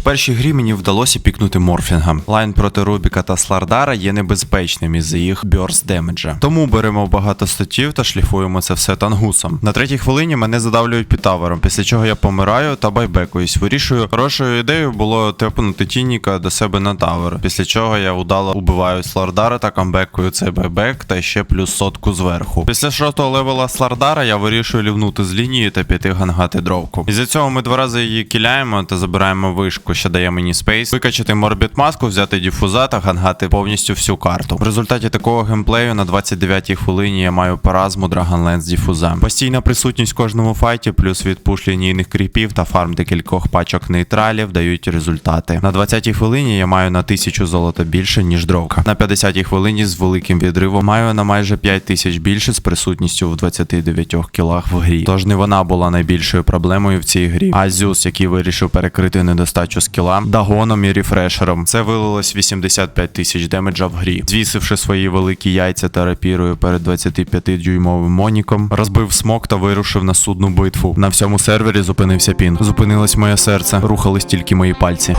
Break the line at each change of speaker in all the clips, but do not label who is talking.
В першій грі мені вдалося пікнути морфінга. Лайн проти Рубіка та Слардара є небезпечним із-за їх бьорс демеджа. Тому беремо багато статів та шліфуємо це все тангусом. На третій хвилині мене задавлюють підтавером, після чого я помираю та байбекуюсь. Вирішую, хорошою ідеєю було тепнути Тініка до себе на тавер. Після чого я удало убиваю Слардара та камбекую цей байбек та ще плюс сотку зверху. Після шостого левела Слардара я вирішую лівнути з лінії та піти гангати дровку. Із-за цього ми два рази її кіляємо та забираємо вишку, що дає мені спейс, викачати морбіт маску, взяти діфуза та гангати повністю всю карту. В результаті такого геймплею на 29-й хвилині я маю поразму Dragonlance з діфуза. Постійна присутність в кожному файті, плюс відпуш лінійних кріпів та фарм декількох пачок нейтралів дають результати. На 20-й хвилині я маю на 1000 золота більше, ніж дровка. На 50-й хвилині з великим відривом маю на майже 5000 більше з присутністю в 29 кілах в грі. Тож не вона була найбільшою проблемою в цій грі. А який вирішив перекрити недостачу скіла, дагоном і рефрешером. Це вилилось 85 тисяч демеджа в грі. Звісивши свої великі яйця та рапірою перед 25-дюймовим моніком, розбив смок та вирушив на судну битву. На всьому сервері зупинився пін. Зупинилось моє серце, рухались тільки мої пальці.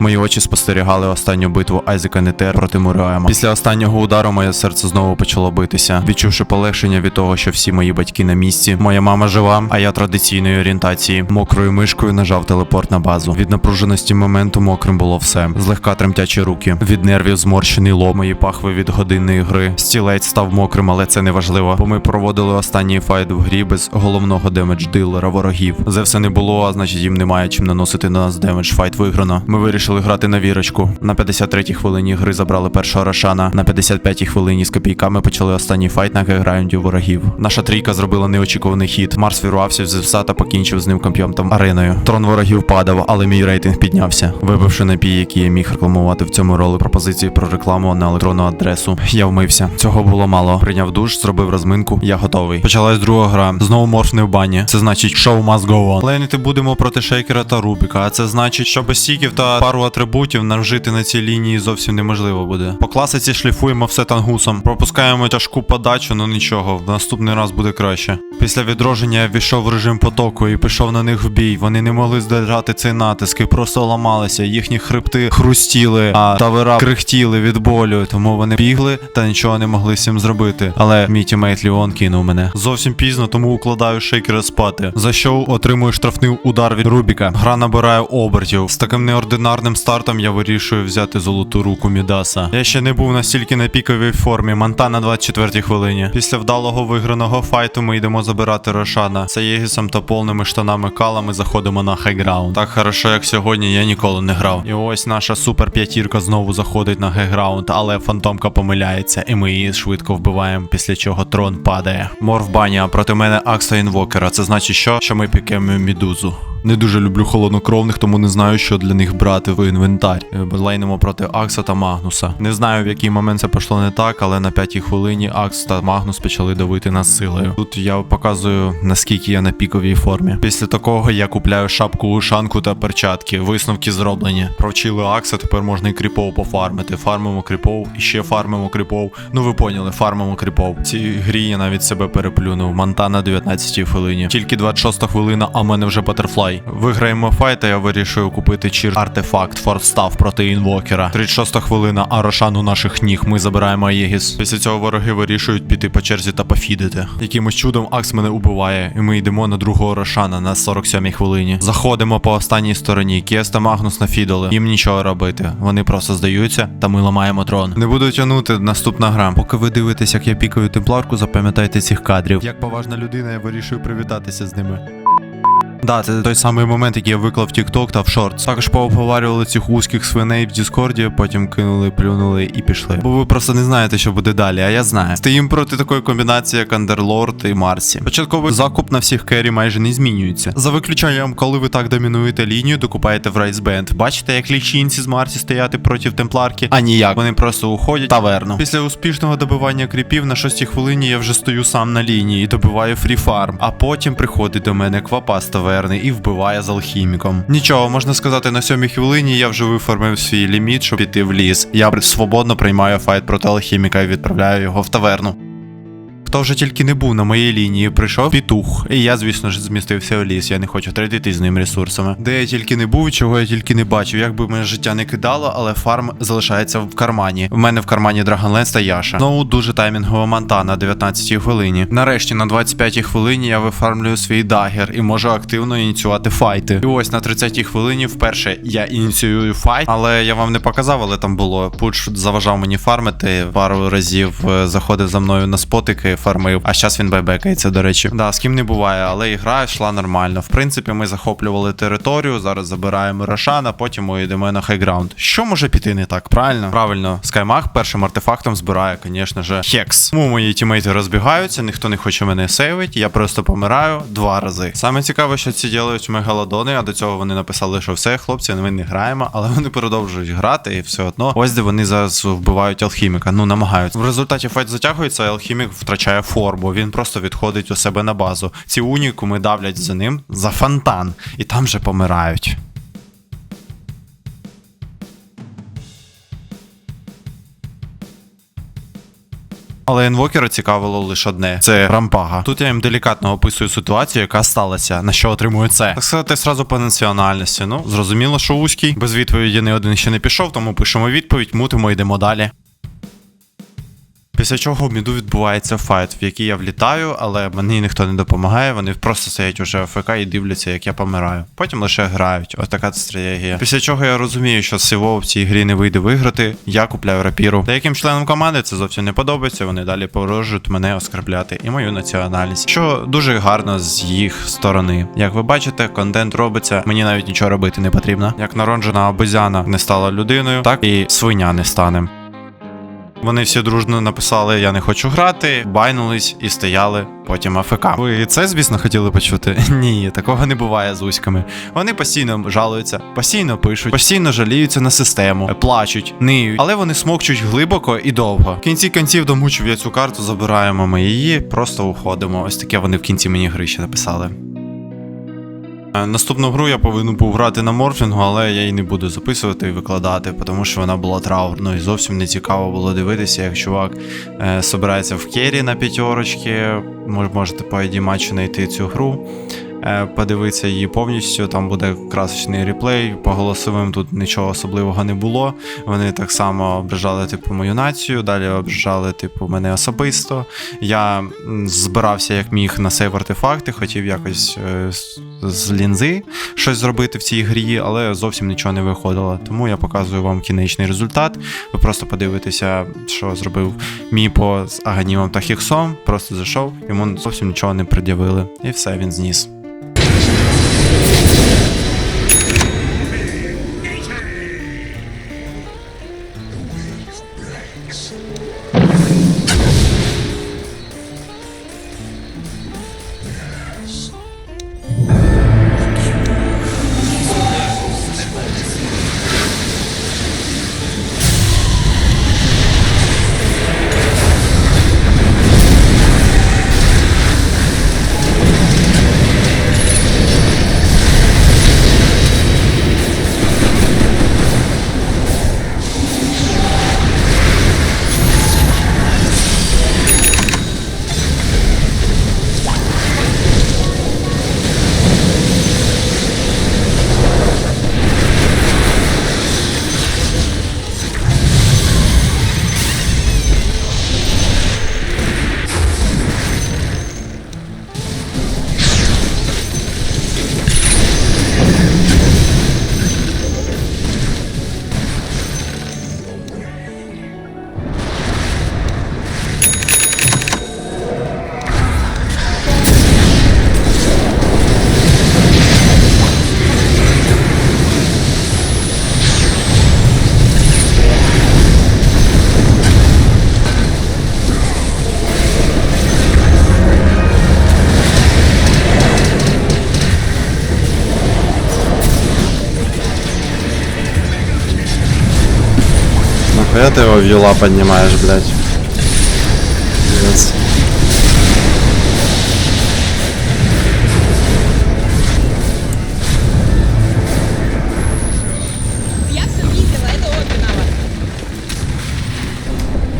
Мої очі спостерігали останню битву Айзека Нетер проти Мураема. Після останнього удару моє серце знову почало битися, відчувши полегшення від того, що всі мої батьки на місці. Моя мама жива, а я традиційної орієнтації. Мокрою мишкою нажав телепорт на базу. Від напруженості моменту мокрим було все. Злегка тремтячі руки. Від нервів зморщений лоб, мої пахви від годинної гри. Стілець став мокрим, але це не важливо, бо ми проводили останній файт в грі без головного демедж дилера ворогів. Зевса не було, а значить їм немає чим наносити на нас демедж. Файт виграно. Ми вирішили грати на вірочку. На 53-й хвилині гри забрали першого Рошана. На 55-й хвилині з копійками почали останній файт на гейграунді ворогів. Наша трійка зробила неочікуваний хід. Марс вірвався в Зевса та покінчив з ним комп'ємтом ареною. Трон ворогів падав, але мій рейтинг піднявся. Вибивши напій, який я міг рекламувати в цьому ролі пропозиції про рекламу на електронну адресу. Я вмився. Цього було мало. Прийняв душ, зробив розминку. Я готовий. Почалась друга гра. Знову морф не в бані. Це значить, шоу must go on. Лейнити будемо проти шейкера та Рубіка. А це значить, що без стіків та пару атрибутів нам жити на цій лінії зовсім неможливо буде. По класиці шліфуємо все тангусом. Пропускаємо тяжку подачу, ну нічого. В наступний раз буде краще. Після відродження я війшов в режим потоку і пішов на них в бій. Вони не могли здержати цей натиск і просто ламалися. Їхні хребти хрустіли, а тавера крихтіли від болю. Тому вони бігли та нічого не могли з цим зробити. Але мій тімейт Ліон кинув мене. Зовсім пізно, тому укладаю шейкера спати. За що отримую штрафний удар від Рубіка. Гра набирає обертів. З таким неординарним стартом я вирішую взяти золоту руку Мідаса. Я ще не був настільки на піковій формі. Манта на 24-й хвилині. Після вдалого виграного файту ми йдемо забирати Рошана. Це Єгісом та повними штанами калами заходимо на хайграунд. Так хорошо, як сьогодні, я ніколи не грав. І ось наша супер п'ятірка знову заходить на хайграунд, але фантомка помиляється, і ми її швидко вбиваємо, після чого трон падає. Мор в бані, а проти мене Акса інвокера. Це значить що? Що ми пікемо мідузу. Не дуже люблю холоднокровних, тому не знаю, що для них брати в інвентар. Е, Лейнемо проти Акса та Магнуса. Не знаю, в який момент це пішло не так, але на п'ятій хвилині Акс та Магнус почали давити нас силою. Тут я показую, наскільки я на піковій формі. Після такого я купляю шапку ушанку та перчатки. Висновки зроблені. Провчили Акса, тепер можна і кріпов пофармити. Фармимо кріпов, і ще фармимо кріпов. Ну ви поняли, фармимо кріпов. В цій грі я навіть себе переплюнув. Манта на 19 хвилині. Тільки 26 хвилина, а мене вже батерфлай. Виграємо файт, а я вирішую купити чір артефакт форстав проти інвокера. 36 хвилина, а Рошан у наших ніг. Ми забираємо Аєгіс. Після цього вороги вирішують піти по черзі та пофідити. Якимось чудом Акс мене убиває, і ми йдемо на другого Рошана на 47-й хвилині. Заходимо по останній стороні. Кіс та Магнус нафідали. Їм нічого робити. Вони просто здаються, та ми ламаємо трон. Не буду тягнути наступна гра. Поки ви дивитесь, як я пікаю темпларку, запам'ятайте цих кадрів. Як поважна людина, я вирішую привітатися з ними. Да, це той самий момент, який я виклав в TikTok та в шорт. Також поповарювали цих вузьких свиней в Діскорді, потім кинули, плюнули і пішли. Бо ви просто не знаєте, що буде далі, а я знаю. Стоїм проти такої комбінації, як Андерлорд і Марсі. Початковий закуп на всіх кері майже не змінюється. За виключенням, коли ви так домінуєте лінію, докупаєте в Райсбенд. Бачите, як лічинці з Марсі стояти проти темпларки? А ніяк. Вони просто уходять таверну. Після успішного добивання кріпів на шостій хвилині я вже стою сам на лінії і добиваю фріфарм. А потім приходить до мене квапа з таверни і вбиває з алхіміком. Нічого, можна сказати, на сьомій хвилині я вже виформив свій ліміт, щоб піти в ліс. Я свободно приймаю файт проти алхіміка і відправляю його в таверну. Хто вже тільки не був на моїй лінії, прийшов пітух. І я, звісно ж, змістився в ліс. Я не хочу тратити з ним ресурсами. Де я тільки не був, чого я тільки не бачив. Як би мене життя не кидало, але фарм залишається в кармані. В мене в кармані Dragonlance та Яша. Знову дуже таймінгова манта на 19-й хвилині. Нарешті на 25-й хвилині я вифармлюю свій дагер і можу активно ініціювати файти. І ось на 30-й хвилині вперше я ініціюю файт, але я вам не показав, але там було. Пуч заважав мені фармити. Пару разів е, заходив за мною на спотики, фармив. А зараз він байбекається, до речі. Да, з ким не буває, але ігра йшла нормально. В принципі, ми захоплювали територію. Зараз забираємо Рошана, потім ми йдемо на хайграунд. Що може піти не так? Правильно? Правильно, Скаймаг першим артефактом збирає, звісно ж, хекс. Тому мої тімейти розбігаються, ніхто не хоче мене сейвити. Я просто помираю два рази. Саме цікаве, що ці ділають мегалодони, а до цього вони написали, що все, хлопці, ми не граємо, але вони продовжують грати і все одно. Ось де вони зараз вбивають алхіміка. Ну намагаються. В результаті файт затягується, і алхімік втрачає форму. Він просто відходить у себе на базу. Ці унікуми давлять за ним за фонтан, і там же помирають. Але інвокера цікавило лише одне: це рампага. Тут я їм делікатно описую ситуацію, яка сталася, на що отримую це. Так сказати, сразу по національності. Ну, зрозуміло, що вузький. Без відповіді ні один ще не пішов, тому пишемо відповідь, мутимо, йдемо далі. Після чого в міду відбувається файт, в який я влітаю, але мені ніхто не допомагає. Вони просто стоять уже АФК і дивляться, як я помираю. Потім лише грають. Ось така стратегія. Після чого я розумію, що сиво в цій грі не вийде виграти. Я купляю рапіру. Деяким членам команди це зовсім не подобається. Вони далі порожують мене оскарбляти і мою національність. Що дуже гарно з їх сторони. Як ви бачите, контент робиться. Мені навіть нічого робити не потрібно. Як народжена обезьяна не стала людиною, так і свиня не стане. Вони всі дружно написали Я не хочу грати, байнулись і стояли потім АФК. Ви це, звісно, хотіли почути? Ні, такого не буває з уськами. Вони постійно жалуються, постійно пишуть, постійно жаліються на систему, плачуть, ниють, але вони смокчуть глибоко і довго. В кінці кінців домучив я цю карту, забираємо ми її, просто уходимо. Ось таке вони в кінці мені гри ще написали. Е, Наступну гру я повинен був грати на морфінгу, але я її не буду записувати і викладати, тому що вона була траурною і зовсім не цікаво було дивитися, як чувак е, собирається в кері на п'ятерочки. Мож, можете по ID матчу знайти цю гру, подивитися її повністю. Там буде красочний реплей. По голосовим тут нічого особливого не було. Вони так само ображали типу мою націю, далі ображали типу мене особисто. Я збирався як міг на сейв артефакти, хотів якось е, з лінзи щось зробити в цій грі, але зовсім нічого не виходило. Тому я показую вам кінечний результат. Ви просто подивитеся, що зробив Міпо з Аганімом та Хіксом. Просто зайшов, йому зовсім нічого не пред'явили. І все, він зніс. Thanks. Это его вьюла поднимаешь, блядь? Пиздец.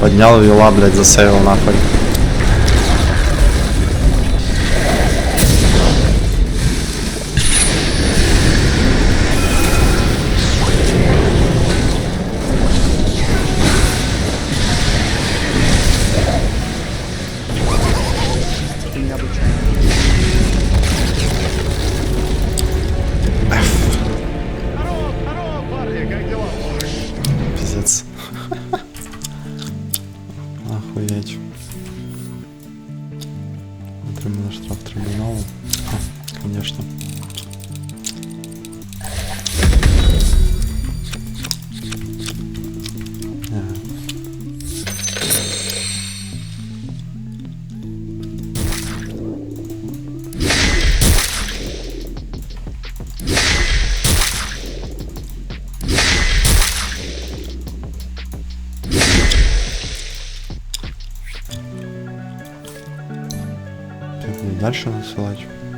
Поднял вьюла, блядь, засейвил нахуй. episódio.